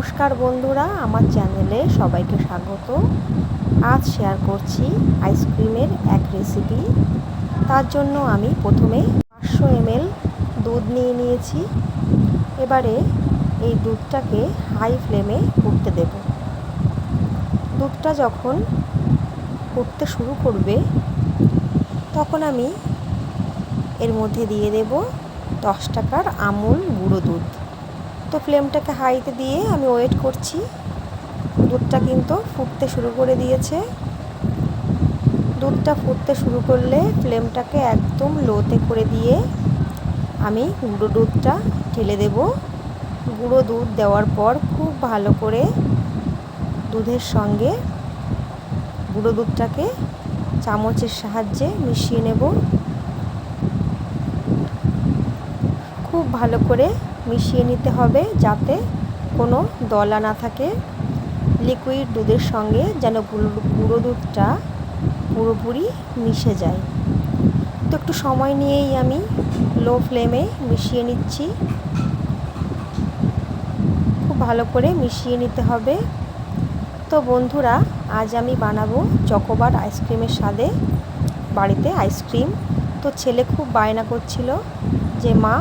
নমস্কার বন্ধুরা, আমার চ্যানেলে সবাইকে স্বাগত। আজ শেয়ার করছি আইসক্রিমের এক রেসিপি তার জন্য আমি প্রথমে পাঁচশো এমএল দুধ নিয়ে নিয়েছি। এবারে এই দুধটাকে হাই ফ্লেমে ফুটতে দেব। দুধটা যখন ফুটতে শুরু করবে, তখন আমি এর মধ্যে দিয়ে দেব দশ টাকার আমুল গুঁড়ো দুধ। তো ফ্লেমটাকে হাইতে দিয়ে আমি ওয়েট করছি। দুধটা কিন্তু ফুটতে শুরু করে দিয়েছে। দুধটা ফুটতে শুরু করলে ফ্লেমটাকে একদম লোতে করে দিয়ে আমি গুঁড়ো দুধটা ঢেলে দেব। গুঁড়ো দুধ দেওয়ার পর খুব ভালো করে দুধের সঙ্গে গুঁড়ো দুধটাকে চামচের সাহায্যে মিশিয়ে নেব। খুব ভালো করে মিশিয়ে নিতে হবে যাতে কোনো দলা না থাকে। লিকুইড দুধের সঙ্গে যেন গুঁড়ো দুধটা পুরোপুরি মিশে যায়। তো একটু সময় নিয়েই আমি লো ফ্লেমে মিশিয়ে নিচ্ছি। খুব ভালো করে মিশিয়ে নিতে হবে। তো বন্ধুরা, আজ আমি বানাবো চকোবার আইসক্রিমের স্বাদে বাড়িতে আইসক্রিম। তো ছেলে খুব বায়না করছিল যে, মা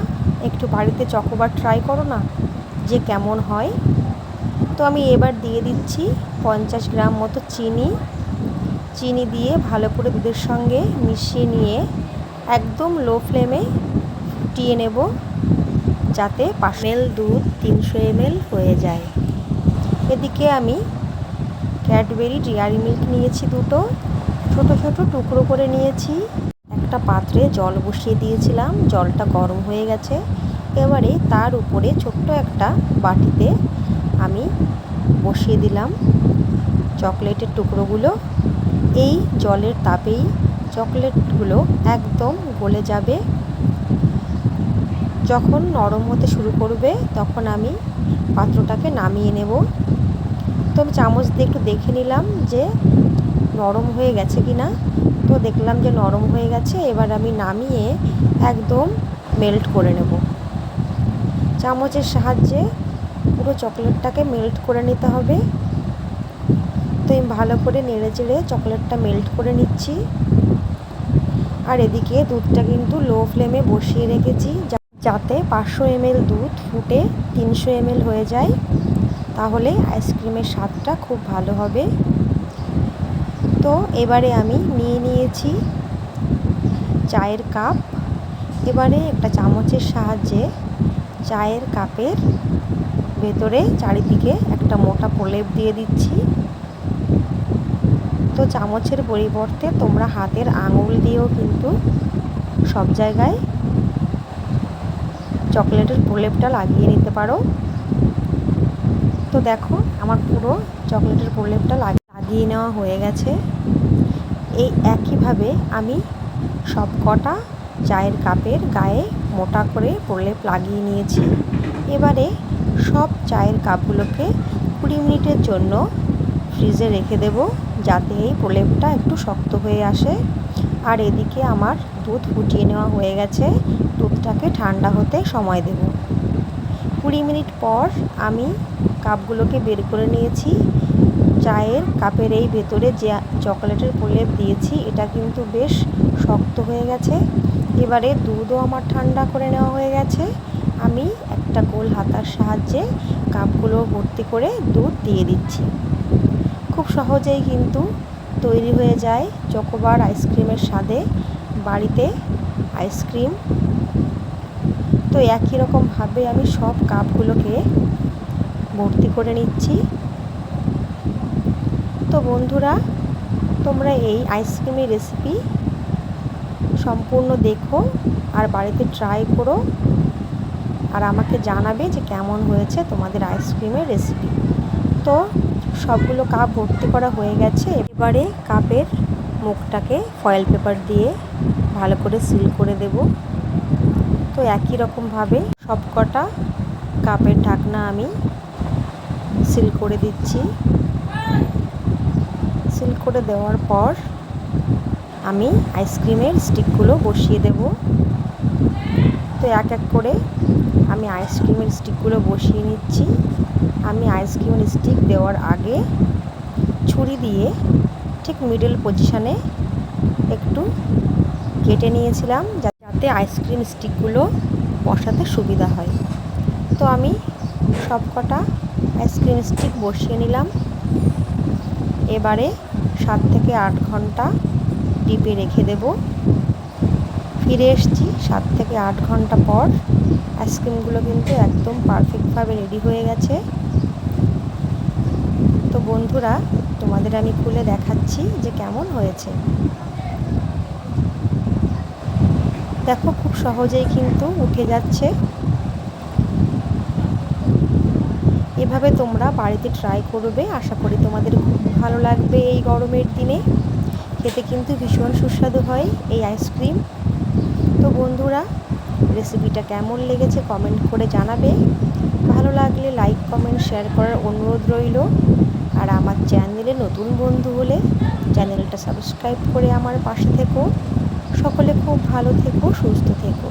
একটু বাড়িতে চকোবার ট্রাই করো না, যে কেমন হয়। তো আমি এবার দিয়ে দিচ্ছি পঞ্চাশ গ্রাম মতো চিনি। চিনি দিয়ে ভালো করে দুধের সঙ্গে মিশিয়ে নিয়ে একদম লো ফ্লেমে ফুটিয়ে নেব, যাতে পাঁচ এল দুধ তিনশো এমএল হয়ে যায়। এদিকে আমি ক্যাডবেরি ডিয়ারি মিল্ক নিয়েছি দুটো, ছোট ছোট টুকরো করে নিয়েছি। একটা পাত্রে জল বসিয়ে দিয়েছিলাম, জলটা গরম হয়ে গেছে। এবারে তার উপরে ছোট্ট একটা বাটিতে আমি বসিয়ে দিলাম চকলেটের টুকরোগুলো। এই জলের তাপেই চকলেটগুলো একদম গলে যাবে। যখন নরম হতে শুরু করবে, তখন আমি পাত্রটাকে নামিয়ে নেব। তো আমি চামচ দিয়ে একটু দেখে নিলাম যে নরম হয়ে গেছে কি না তো দেখলাম যে নরম হয়ে গেছে, এবার আমি নামিয়ে একদম মেল্ট করে নেব। চামচের সাহায্যে পুরো চকলেটটাকে মেল্ট করে নিতে হবে। তো আমি ভালো করে নেড়ে চেড়ে চকলেটটা মেল্ট করে নিচ্ছি। আর এদিকে দুধটা কিন্তু লো ফ্লেমে বসিয়ে রেখেছি, যাতে পাঁচশো এমএল দুধ ফুটে তিনশো এমএল হয়ে যায়। তাহলে আইসক্রিমের স্বাদটা খুব ভালো হবে। তো এবারে আমি নিয়ে নিয়েছি চায়ের কাপ। এবারে একটা চামচের সাহায্যে চায়ের কাপের ভেতরে চারিদিকে একটা মোটা প্রলেপ দিয়ে দিচ্ছি। তো চামচের পরিবর্তে তোমরা হাতের আঙুল দিয়েও কিন্তু সব জায়গায় চকলেটের প্রলেপটা লাগিয়ে নিতে পারো। তো দেখো, আমার পুরো চকলেটের প্রলেপটা লাগিয়ে নেওয়া হয়ে গেছে। এই একইভাবে আমি সব কটা চায়ের কাপের গায়ে মোটা করে প্রলেপ লাগিয়ে নিয়েছি। এবারে সব চায়ের কাপগুলোকে কুড়ি মিনিটের জন্য ফ্রিজে রেখে দেব যাতে এই প্রলেপটা একটু শক্ত হয়ে আসে। আর এদিকে আমার দুধ ফুটিয়ে নেওয়া হয়ে গেছে। দুধটাকে ঠান্ডা হতে সময় দেব। কুড়ি মিনিট পর আমি কাপগুলোকে বের করে নিয়েছি। চায়ের কাপের এই ভেতরে যে চকলেটের প্রলেপ দিয়েছি, এটা কিন্তু বেশ শক্ত হয়ে গেছে। এবারে দুধও আমার ঠান্ডা করে নেওয়া হয়ে গেছে। আমি একটা গোল হাতার সাহায্যে কাপগুলো ভর্তি করে দুধ দিয়ে দিচ্ছি। খুব সহজেই কিন্তু তৈরি হয়ে যায় চকোবার আইসক্রিমের স্বাদে। বাড়িতে আইসক্রিম। তো একই রকমভাবে আমি সব কাপগুলোকে ভর্তি করে নিচ্ছি। বন্ধুরা, তোমরা এই আইসক্রিমের রেসিপি সম্পূর্ণ দেখো আর বাড়িতে ট্রাই করো আর আমাকে জানাবে যে কেমন হয়েছে তোমাদের আইসক্রিমের রেসিপি তো সবগুলো কাপ ভর্তি করা হয়ে গেছে, এবারে কাপের মুখটাকে ফয়েল পেপার দিয়ে ভালো করে সিল করে দেব। তো একই রকমভাবে সব কটা কাপের ঢাকনা আমি সিল করে দিচ্ছি। সিল করে দেওয়ার পর আমি আইসক্রিমের স্টিকগুলো বসিয়ে দেব। তো এক এক করে আমি আইসক্রিমের স্টিকগুলো বসিয়ে নিচ্ছি। আমি আইসক্রিমের স্টিক দেওয়ার আগে ছুরি দিয়ে ঠিক মিডল পজিশানে একটু কেটে নিয়েছিলাম যাতে আইসক্রিম স্টিকগুলো বসাতে সুবিধা হয়। তো আমি সব কটা আইসক্রিম স্টিক বসিয়ে নিলাম। এবারে সাত থেকে আট ঘণ্টা ডিপে রেখে দেব। ফিরে এসছি সাত থেকে আট ঘণ্টা পর। আইসক্রিমগুলো কিন্তু একদম পারফেক্টভাবে রেডি হয়ে গেছে। তো বন্ধুরা, তোমাদের আমি খুলে দেখাচ্ছি যে কেমন হয়েছে। দেখো, খুব সহজেই কিন্তু উঠে যাচ্ছে। এভাবে তোমরা বাড়িতে ট্রাই করবে। আশা করি তোমাদের খুব ভালো লাগবে এই গরমের দিনে। খেতে কিন্তু ভীষণ সুস্বাদু হয় এই আইসক্রিম তো বন্ধুরা রেসিপিটা কেমন লেগেছে কমেন্ট করে জানাবে। ভালো লাগলে লাইক কমেন্ট শেয়ার করার অনুরোধ রইল। আর আমার চ্যানেলে নতুন বন্ধু হলে চ্যানেলটা সাবস্ক্রাইব করে আমার পাশে থেকো। সকলে খুব ভালো থেকো, সুস্থ থেকো।